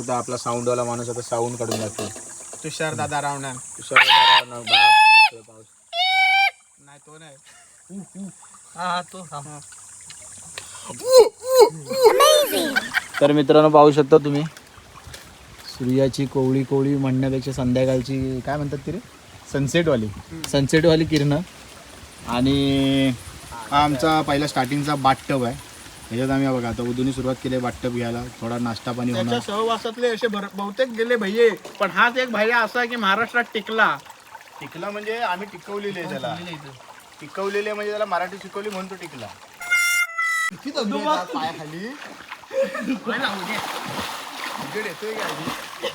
आता आपला साऊंडवाला माणूस आता साऊंड काढून जातो तुषार दादा रावणार. तुषार दादा, बाप, पाऊस. नाही तो नाही. हा तो तर मित्रांनो पाहू शकता तुम्ही. सूर्याची कोवळी कोवळी म्हणण्यापेक्षा संध्याकाळची काय म्हणतात ती रे सनसेटवाली सनसेटवाली किरणं. आणि हा आमचा पहिला स्टार्टिंगचा बाटटब आहे. ह्याच्यात आम्ही बघा आता उद्याने सुरुवात केली बाटटब घ्यायला. थोडा नाश्ता पाणी त्याच्या होणार. सहवासातले असे भर- बहुतेक गेले भैये. पण हाच एक भैया असा आहे की महाराष्ट्रात टिकला. टिकला म्हणजे आम्ही टिकवलेले त्याला. टिकवलेले म्हणजे त्याला मराठी शिकवली म्हणून तो टिकला. पायाखाली इकडे येतोय का आधी?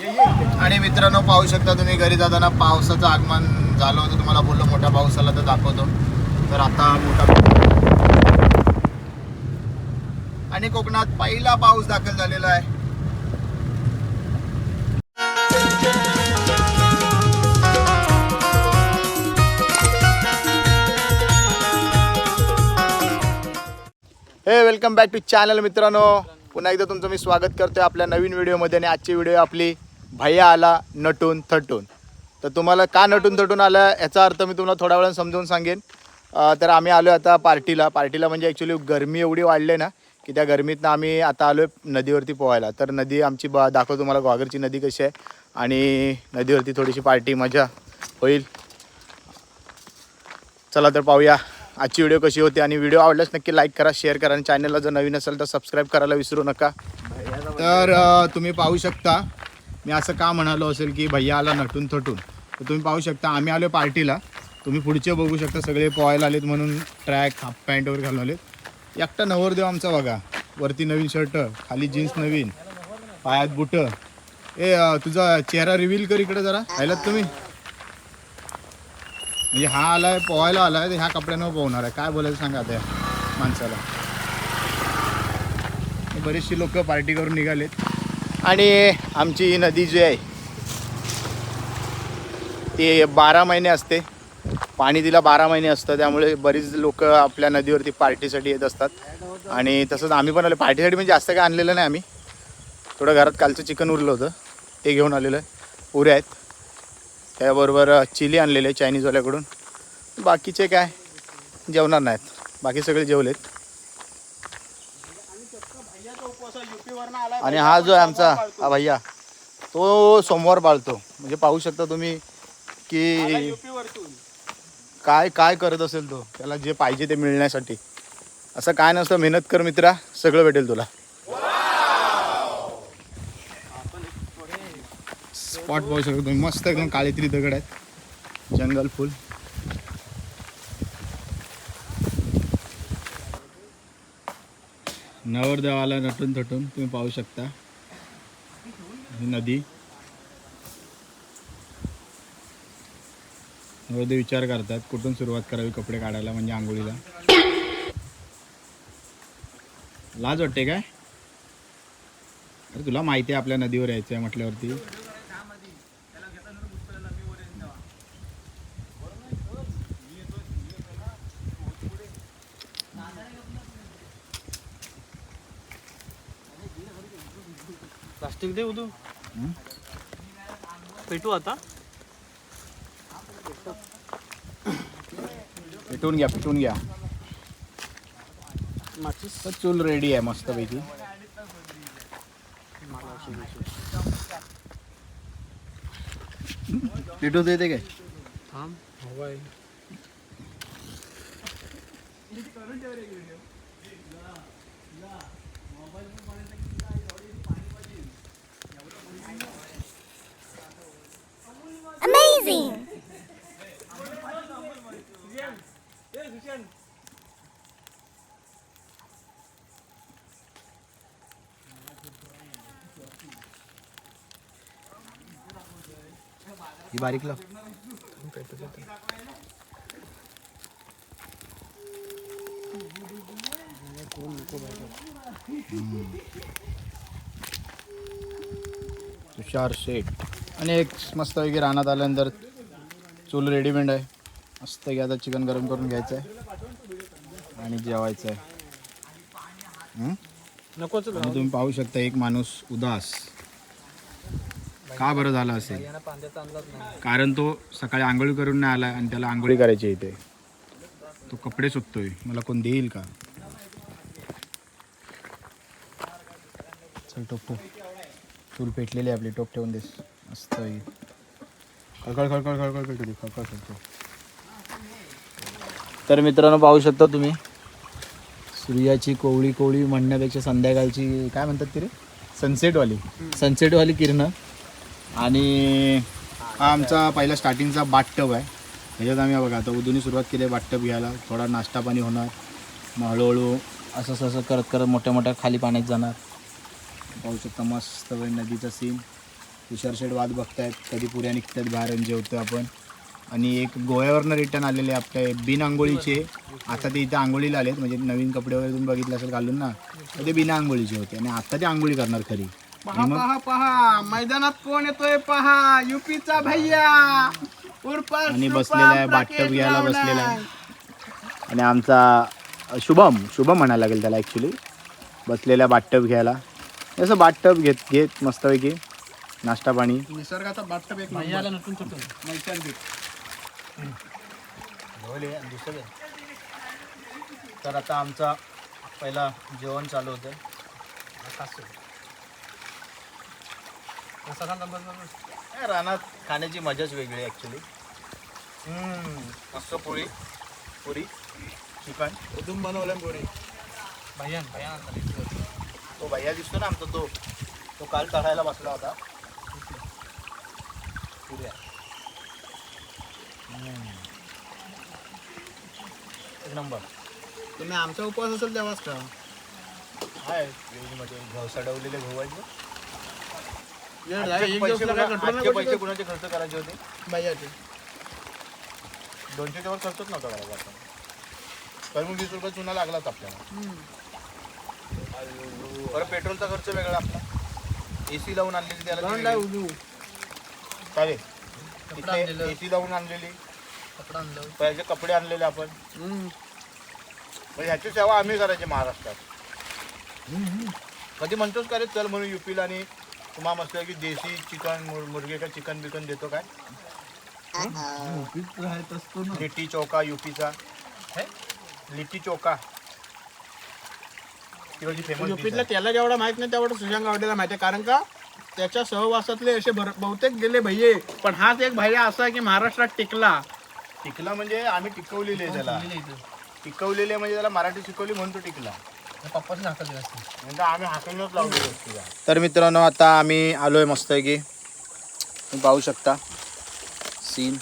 ये, ये. आणि मित्रांनो पाहू शकता तुम्ही घरी जाताना पावसाचं आगमन झालं होतं. तुम्हाला बोललो मोठा पाऊस आला तर दाखवतो. तर आता मोठा आणि कोकणात पहिला पाऊस दाखल झालेला आहे. हे वेलकम बॅक टू चॅनल मित्रांनो. पुन्हा एकदा तुमचं मी स्वागत करतोय आपल्या नवीन व्हिडिओमध्ये आणि आजची व्हिडिओ आपली भैया आला नटून थटून. तर तुम्हाला का नटून थटून आला याचा अर्थ मी तुम्हाला थोड्या वेळानं समजावून सांगेन. तर आम्ही आलो आता पार्टीला. पार्टीला म्हणजे ॲक्च्युली गरमी एवढी वाढली आहे ना की त्या गरमीतनं आम्ही आता आलो आहे नदीवरती पोहायला. तर नदी आमची बा दाखवतो तुम्हाला घागरची नदी कशी आहे. आणि नदीवरती थोडीशी पार्टी मजा होईल. चला तर पाहूया. आजची व्हिडिओ कशी होती आणि व्हिडिओ आवडल्यास नक्की लाईक करा शेअर करा आणि चॅनलला जर नवीन असेल तर सबस्क्राईब करायला विसरू नका. तर तुम्ही पाहू शकता मी असं का म्हणालो असेल की भैया आला नटून थटून. तर तुम्ही पाहू शकता आम्ही आलो पार्टीला. तुम्ही पुढचे बघू शकता सगळे पोहायला आलेत म्हणून ट्रॅक हाफ पॅन्ट वगैरे घालून आलेत. एकटा नवरदेव आमचा बघा. वरती नवीन शर्ट खाली जीन्स नवीन पायात बुटं. ए तुझा चेहरा रिव्हील कर इकडे जरा. राहिलात तुम्ही? म्हणजे हा आलाय पोहायला आलाय तर ह्या कपड्यांवर पोहणार आहे. काय बोलायचं सांगा त्या माणसाला. बरेचशी लोक पार्टी करून निघालेत. आणि आमची नदी जी आहे ती बारा महिने असते. पाणी तिला बारा महिने असतं त्यामुळे बरीच लोक आपल्या नदीवरती पार्टीसाठी येत असतात. आणि तसंच आम्ही पण आलो. पार्टीसाठी म्हणजे जास्त काय आणलेलं नाही आम्ही. थोडं घरात कालचं चिकन उरलं होतं. ते घेऊन आलेलं आहे. पुऱ्या आहेत. त्याबरोबर चिली आणलेले आहे चायनीजवाल्याकडून. बाकीचे काय? जेवणार नाहीत. बाकी सगळे जेवलेत. आणि हा जो आहे आमचा हा भैया तो सोमवार पाळतो. म्हणजे पाहू शकता तुम्ही की काय काय करत असेल तो? त्याला जे पाहिजे ते मिळण्यासाठी. असं काय नसतं मेहनत कर मित्रा सगळं भेटेल तुला. स्पॉट पाहू शकता तुम्ही. मस्त एकदम काळीतरी दगड आहेत. जंगल फुल. नवरदेवाला नटून थटून तुम्ही पाहू शकता. नदी. नवरदेव विचार करतात कुठून सुरुवात करावी कपडे काढायला म्हणजे आंघोळीला. लाज वाटते काय? अरे तुला माहिती आहे आपल्या नदीवर यायचं आहे म्हटल्यावरती. प्लास्टिक दे उदू? पेटू आता. पेटवून घ्या पेटवून घ्या. माचीस तर चूल रेडी आहे मस्तपैकी पेटवता येते काय? थांब. हवाय Amazing! ही बारीक लाव तुषार शेठ। आणि एक मस्त पैकी रानात आल्यानंतर चूल रेडीमेड आहे. मस्त की आता चिकन गरम करून घ्यायचं आहे आणि जेवायचं आहे हं? नकोच आणि तुम्ही पाहू शकता एक माणूस उदास. का बरं झाला असेल कारण तो सकाळी आंघोळी करून नाही आला आणि त्याला आंघोळी करायची आहे इथे तो कपडे सुकतोय मला कोण देईल का चल टोप चूल पेटलेली आपली टोप ठेवून देस मस्त. खळखळ खळखळ खळखळ पेटू दे खळखळ खळखळ तर मित्रांनो पाहू शकता तुम्ही सूर्याची कोवळी कोवळी म्हणण्यापेक्षा संध्याकाळची काय म्हणतात ते रे सनसेटवाली सनसेटवाली किरणं आणि हा आमचा पहिला स्टार्टिंगचा बाटटब आहे. ह्याच्यात आम्ही बघा आता उदूनही सुरुवात केली आहे बाटटब घ्यायला. थोडा नाश्ता पाणी होणार. मग हळूहळू असं असं असं करत करत मोठ्या मोठ्या खाली पाण्यात जाणार. पाहू शकता मस्त वेळ नदीचा सीन तुषार शेड वाद बघतायत. कधी पुऱ्या निघतात बाहेर जेवतो आपण. आणि एक गोव्यावरनं रिटर्न आलेले आपले बिन आंघोळीचे. आता ते इथे आंघोळीला आलेत. म्हणजे नवीन कपडे वगैरे तुम्ही बघितलं असेल घालून ना तर ते बिना आंघोळीचे होते. आणि आता ते आंघोळी करणार खरी. पहा मग? पहा पहा. मैदानात कोण येतोय पहा? युपीचा भैया. उर्फ आणि बसलेला आहे बाटटब घ्यायला. बसलेला आहे. आणि आमचा शुभम शुभम म्हणायला लागेल त्याला ॲक्च्युली बसलेला बाटटब घ्यायला. असं बाटटब घेत घेत मस्तपैकी. नाश्ता पाणी. निसर्गाचा बाटप एक नैसर्गिक. तर आता आमचा पहिला जेवण चालू होतं रानात खाण्याची मजाच वेगळी ॲक्च्युली मस्त पोळी. पुरी चिकन. उदून बनवलं गोडी तो भैया दिसतो ना आमचा तो. तो काल तळायला बसला होता. पुऱ्या. एक नंबर. तुम्ही आमचा उपवास असेल तेव्हाच का? आहे व्हेजमध्ये घव सडवलेले गहू आहेत आजचे पैसे कुणा- आजचे पैसे कुणाचे खर्च करायचे होते? दोनशेच्या वर खर्चच नव्हता करायचा आपण तर मग वीस रुपये चुना लागलाच आपल्याला. बरं पेट्रोलचा खर्च वेगळा आपला. ए सी लावून आणलेली त्याला ती वेगळी. उजू. काय रे? आणलेलं. ए सी लावून आणलेली. त्याचे कपडे आणलेले आपण. ह्याची सेवा आम्ही करायची महाराष्ट्रात. कधी म्हणतोच का रे चल म्हणून युपीला आणि तुम्हा मस्त की देशी चिकन मुर- मुर्गे का चिकन बिकन देतो काय? लिट्टी चौका युपीचा. लिट्टी चौका तिकडची फेमस युपीतल्या त्याला जेवढा माहीत नाही तेवढं सुशांत गावडेला माहिती आहे. कारण का त्याच्या सहवासातले असे भर- बहुतेक गेले भैये. पण हाच एक भैया असा आहे की महाराष्ट्रात टिकला. टिकला म्हणजे आम्ही टिकवलेले आहे त्याला. टिकवलेले म्हणजे त्याला मराठी शिकवली म्हणून तो टिकला. म्हणजे आम्ही तर मित्रांनो आता आम्ही आलोय मस्त की तुम्ही पाहू शकता. सीन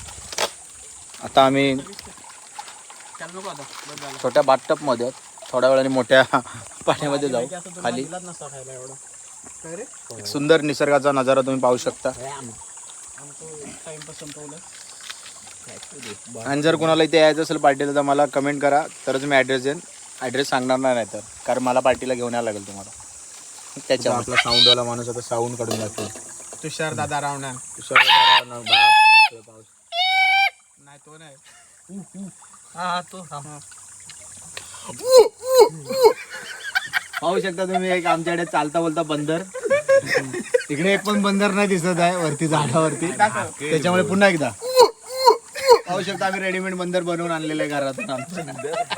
आता आम्ही छोट्या बाथटपमध्ये आहोत. थोड्या वेळाने मोठ्या पाण्यामध्ये जाऊ. खाली. एक सुंदर निसर्गाचा नजारा तुम्ही पाहू शकता. आणि जर कोणाला इथे यायचं असेल पार्टीला तर मला कमेंट करा. तरच मी ॲड्रेस देईन. ॲड्रेस सांगणार नाही तर कारण मला पार्टीला घेऊन यावं लागेल तुम्हाला. त्याच्या आपला साऊंडवाला माणूस आता साऊंड काढून जातो तुषार दादा रावणा नाही तो नाही. हा तो पाहू शकता तुम्ही एक आमच्याकडे चालता बोलता बंदर. इकडे एक पण बंदर नाही दिसत आहे वरती झाडावरती. त्याच्यामुळे पुन्हा एकदा. पाहू शकता आम्ही रेडीमेड बंदर बनवून आणलेलं आहे घरातून आमच्या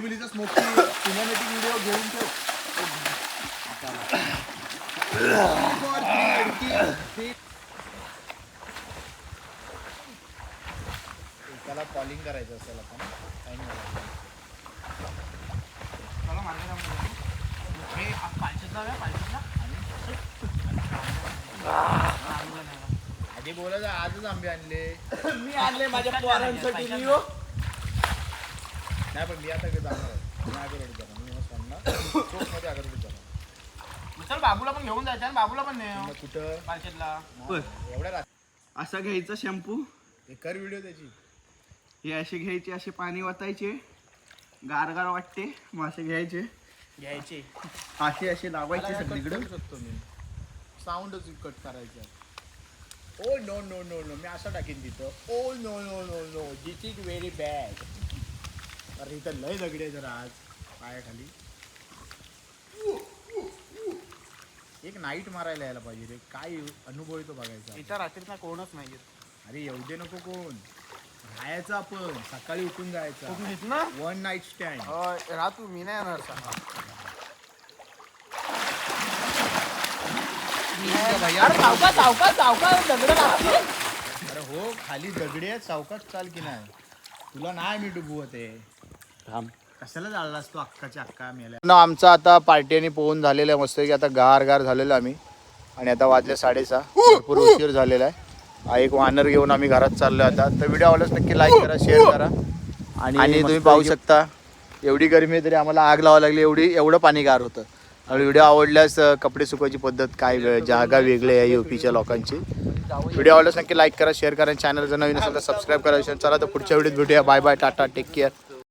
बिलीचा स्मोकी सिनेमॅटिक व्हिडिओ घेऊन ठेव त्याला कॉलिंग करायचं असेल आपण time झाला. आधी बोलायचं आजच आंबे आणले. मी आणले माझ्या पोरांसाठी लिओ नाही पण मी आता काय जाणार आहे. मी आगरवाडीत जाणार मी मस्त आणणार चोकमध्ये आगरवाडीत जाणार चल बाबूला पण घेऊन जायचं आणि बाबूला पण नाही मग कुठं? पाचशेतला एवढ्या रात्री. असा घ्यायचा शॅम्पू. हे कर व्हिडिओ त्याची. हे असे घ्यायचे असे पाणी वाटायचे गारगार वाटते मासे घ्यायचे. घ्यायची. असे असे लावायचे सगळीकडे. करू शकतो मी. साऊंडच कट करायचा. Oh no no no no मी असं टाकीन तिथं. ओ no no no no this is very bad अरे इथं लय दगडी जरा आज पायाखाली. एक नाईट मारायला यायला पाहिजे रे. काय अनुभव येतो बघायचा. इथं रात्रीचा कोणच नाही अरे दे नको कोण. राहायचं आपण. सकाळी उठून जायचं. ना? वन नाईट स्टँड राहा तू मी नाही येणार सांगा अरे दगड हो खाली दगडी आहेत सावकाश चाल की नाही. तुला नाही मी डुबवत आहे. कशाला जाळलास तू अक्काच्या अक्का मेल्या? ना आमचा आता पार्टीने पोहून झालेलं आहे. मस्त की आता गार गार झालेलो आम्ही. आणि आता वाजले साडेसहा. भरपूर उशीर झालेला आहे. हा एक वानर घेऊन आम्ही घरात चाललोय आता. तर व्हिडिओ आवडल्यास नक्की लाईक करा शेअर करा. आणि तुम्ही पाहू शकता एवढी गरमी आहे तरी आम्हाला आग लावावी लागली. एवढी एवढं पाणी गार होतं. आणि व्हिडिओ आवडल्यास अं, कपडे सुकवायची पद्धत काय वे- जागा वेगळी आहे युपीच्या लोकांची. व्हिडिओ आवडल्यास नक्की लाईक करा शेअर करा. चॅनल जर नवीन असेल तर सबस्क्राईब करा. चला तर पुढच्या व्हिडिओत भेटूया. बाय बाय टाटा टेक केअर